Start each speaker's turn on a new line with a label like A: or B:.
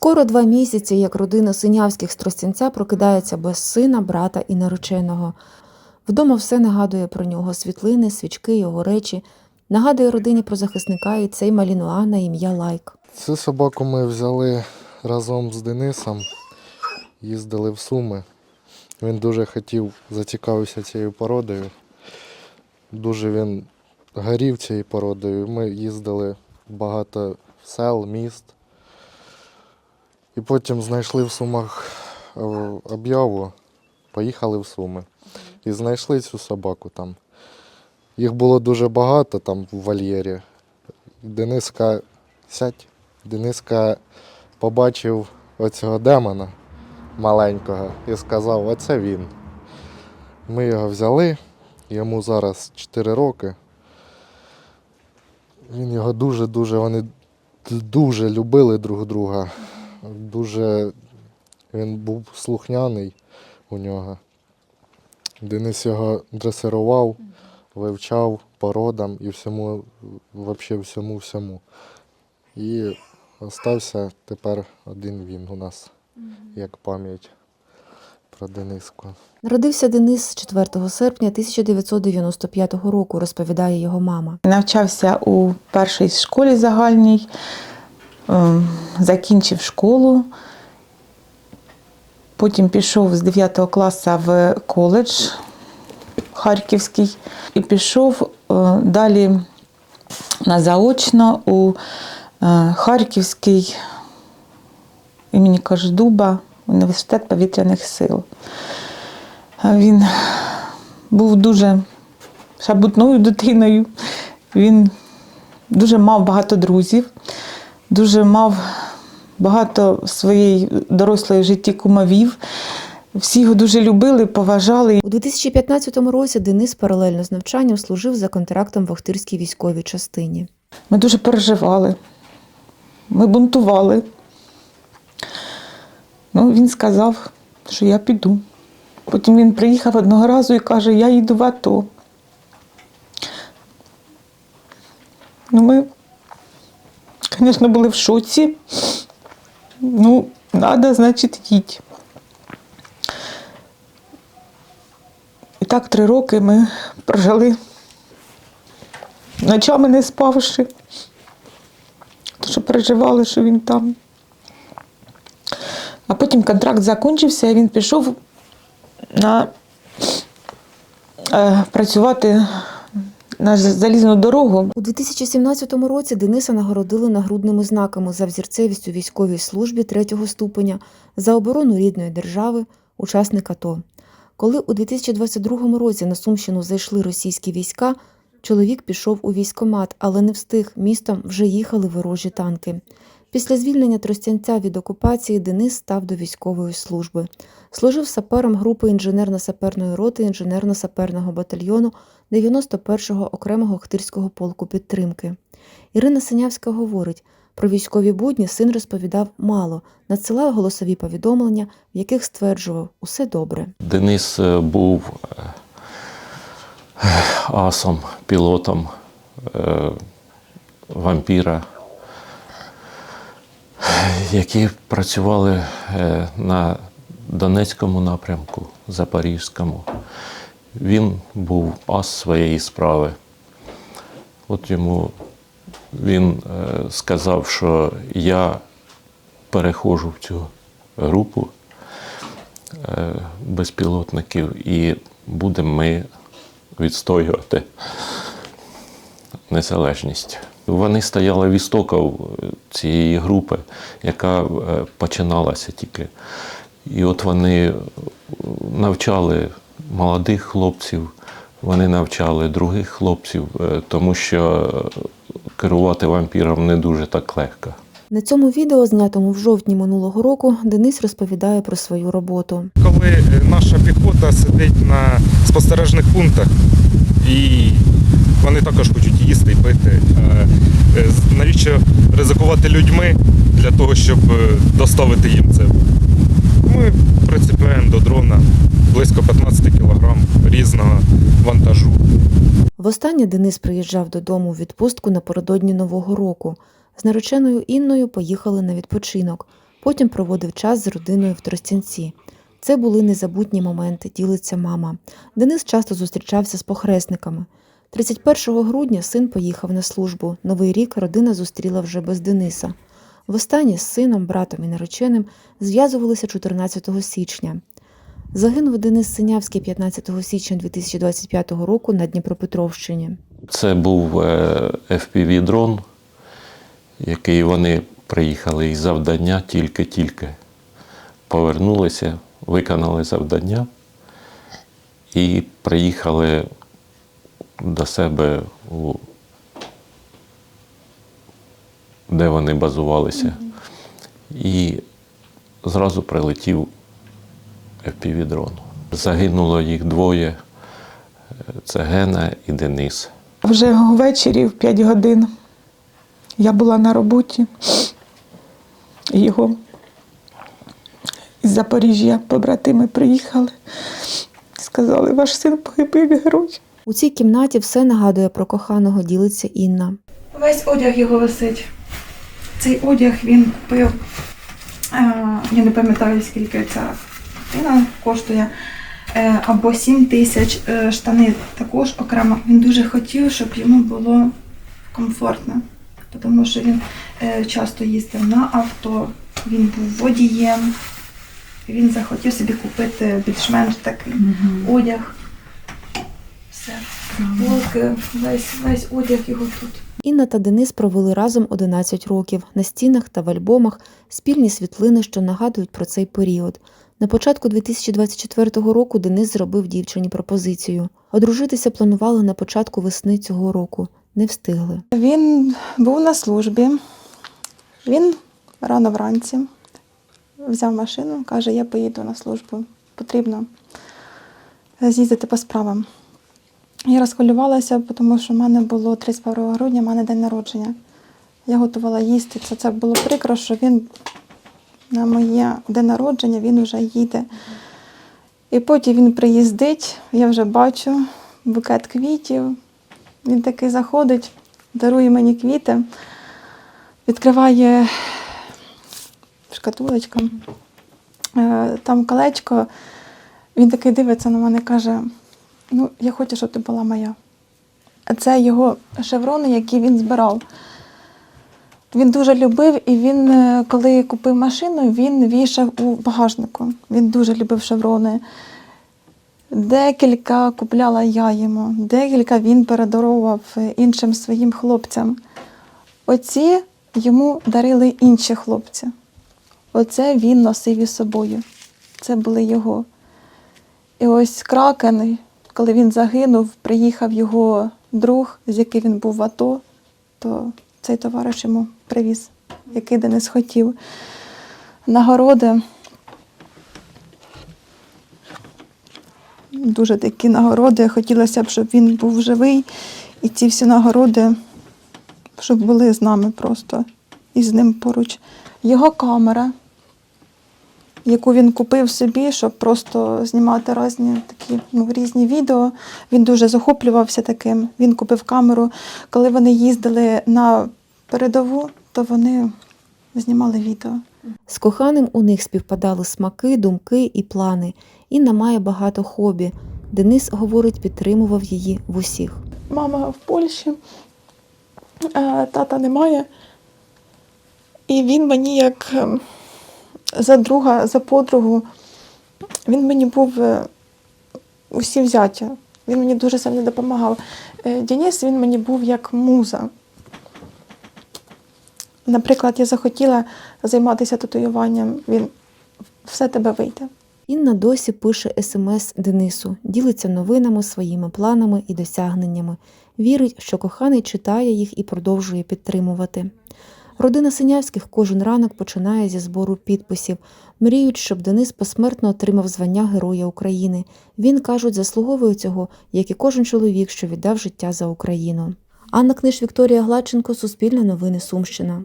A: Скоро два місяці, як родина Синявських з прокидається без сина, брата і нареченого. Вдома все нагадує про нього світлини, свічки, його речі. Нагадує родині про захисника і цей малінуа на ім'я Лайк.
B: Цю собаку ми взяли разом з Денисом, їздили в Суми. Він дуже хотів, зацікавився цією породою. Дуже він горів цією породою. Ми їздили в багато сел, міст. І потім знайшли в Сумах е, об'яву, поїхали в Суми. І знайшли цю собаку там. Їх було дуже багато там в вольєрі. Дениска сядь. Дениска побачив оцього демона маленького і сказав, оце він. Ми його взяли, йому зараз 4 роки. Він його дуже-дуже, вони дуже любили друг друга. Дуже він був слухняний у нього. Денис його дресирував, вивчав породам і всьому, взагалі всьому всьому. І остався тепер один він у нас, як пам'ять про Дениску.
A: Народився Денис 4 серпня 1995 року, розповідає його мама.
C: Навчався у першій школі загальній, закінчив школу. Потім пішов з 9 класу в коледж Харківський і пішов е, далі на заочно у е, Харківський імені Кождуба університет повітряних сил. Е, Він був дуже шабутною дитиною. Він дуже мав багато друзів, дуже мав багато в своїй дорослої житті кумовів. Всі його дуже любили, поважали.
A: У 2015 році Денис паралельно з навчанням служив за контрактом в Охтирській військовій частині.
C: Ми дуже переживали. Ми бунтували. Ну, він сказав, що я піду. Потім він приїхав одного разу і каже, я їду в АТО. Ну, ми, звісно, були в шоці. Ну, треба, значить, їдь. І так три роки ми прожили ночами не спавши, тому що переживали, що він там. А потім контракт закінчився, і він пішов на е, працювати на залізну дорогу.
A: У 2017 році Дениса нагородили нагрудними знаками за взірцевість у військовій службі третього ступеня, за оборону рідної держави, учасник АТО. Коли у 2022 році на Сумщину зайшли російські війська, чоловік пішов у військомат, але не встиг. Містом вже їхали ворожі танки. Після звільнення Тростянця від окупації Денис став до військової служби. Служив сапером групи інженерно-саперної роти інженерно-саперного батальйону 91-го окремого Охтирського полку підтримки. Ірина Синявська говорить, про військові будні син розповідав мало, надсилав голосові повідомлення, в яких стверджував усе добре.
D: Денис е, був е, асом, пілотом е, вампіра, які працювали е, на Донецькому напрямку, Запорізькому. Він був ас своєї справи. От йому він е, сказав, що я переходжу в цю групу е, безпілотників і будемо ми відстоювати незалежність. Вони стояли в істоках цієї групи, яка е, починалася тільки. І от вони навчали молодих хлопців, вони навчали других хлопців, е, тому що керувати вампіром не дуже так легко.
A: На цьому відео, знятому в жовтні минулого року, Денис розповідає про свою роботу.
E: коли е, наша піхота сидить на спостережних пунктах і вони також хочуть їсти і пити. Е, е, Навіщо ризикувати людьми для того, щоб е, доставити їм це? Ми прицепляємо до дрона близько 15 кг різного вантажу.
A: Востаннє Денис приїжджав додому у відпустку напередодні Нового року. З нареченою Інною поїхали на відпочинок. Потім проводив час з родиною в Тростянці. Це були незабутні моменти, ділиться мама. Денис часто зустрічався з похресниками. 31 грудня син поїхав на службу. Новий рік родина зустріла вже без Дениса. Востаннє з сином, братом і нареченим зв'язувалися 14 січня. Загинув Денис Синявський 15 січня 2025 року на Дніпропетровщині.
D: Це був е, FPV-дрон, який вони приїхали із завдання тільки-тільки. Повернулися, виконали завдання і приїхали до себе, у... де вони базувалися. І зразу прилетів FPV-дрон. Загинуло їх двоє. Це Гена і Денис.
C: Вже ввечері в 5 годин я була на роботі. Його із Запоріжжя побратими приїхали. Сказали, ваш син погиб як герой.
A: У цій кімнаті все нагадує про коханого, ділиться Інна.
F: Весь одяг його висить. Цей одяг він купив. е, Я не пам'ятаю, скільки ця картина коштує. е, Або 7 тисяч е, штани також окремо. Він дуже хотів, щоб йому було комфортно, тому що він часто їздив на авто, він був водієм. Він захотів собі купити більш-менш такий одяг. Все. Футболки, весь, весь одяг його тут.
A: Інна та Денис провели разом 11 років. На стінах та в альбомах спільні світлини, що нагадують про цей період. На початку 2024 року Денис зробив дівчині пропозицію. Одружитися планували на початку весни цього року. Не встигли.
F: Він був на службі. Він рано вранці взяв машину, каже, я поїду на службу. Потрібно з'їздити по справам. Я розхвилювалася, тому що в мене було 31 грудня, в мене день народження. Я готувала їсти. Це, це було прикро, що він на моє день народження він вже їде. І потім він приїздить, я вже бачу букет квітів. Він такий заходить, дарує мені квіти, відкриває шкатулочку, е, там колечко. Він такий дивиться на мене каже: Ну, я хочу, щоб ти була моя. Це його шеврони, які він збирав. Він дуже любив, і він, е, коли купив машину, він вішав у багажнику. Він дуже любив шеврони. Декілька купляла я йому, декілька він передарував іншим своїм хлопцям. Оці йому дарили інші хлопці. Оце він носив із собою. Це були його. І ось Кракен, коли він загинув, приїхав його друг, з яким він був в АТО, то цей товариш йому привіз, який Денис хотів. Нагороди. Дуже такі нагороди. Хотілося б, щоб він був живий, і ці всі нагороди, щоб були з нами просто і з ним поруч. Його камера, яку він купив собі, щоб просто знімати різні такі ну, різні відео. Він дуже захоплювався таким. Він купив камеру. Коли вони їздили на передову, то вони знімали відео.
A: З коханим у них співпадали смаки, думки і плани. Інна має багато хобі. Денис, говорить, підтримував її в усіх.
F: Мама в Польщі, е, тата немає. І він мені як ем, за друга, за подругу, він мені був е, усі взяття. Він мені дуже сильно допомагав. Е, Денис він мені був як муза. Наприклад, я захотіла займатися татуюванням, він все тебе вийде.
A: Інна досі пише смс Денису, ділиться новинами, своїми планами і досягненнями. Вірить, що коханий читає їх і продовжує підтримувати. Родина Синявських кожен ранок починає зі збору підписів. Мріють, щоб Денис посмертно отримав звання Героя України. Він, кажуть, заслуговує цього, як і кожен чоловік, що віддав життя за Україну. Анна Книж, Вікторія Гладченко, Суспільне новини Сумщина.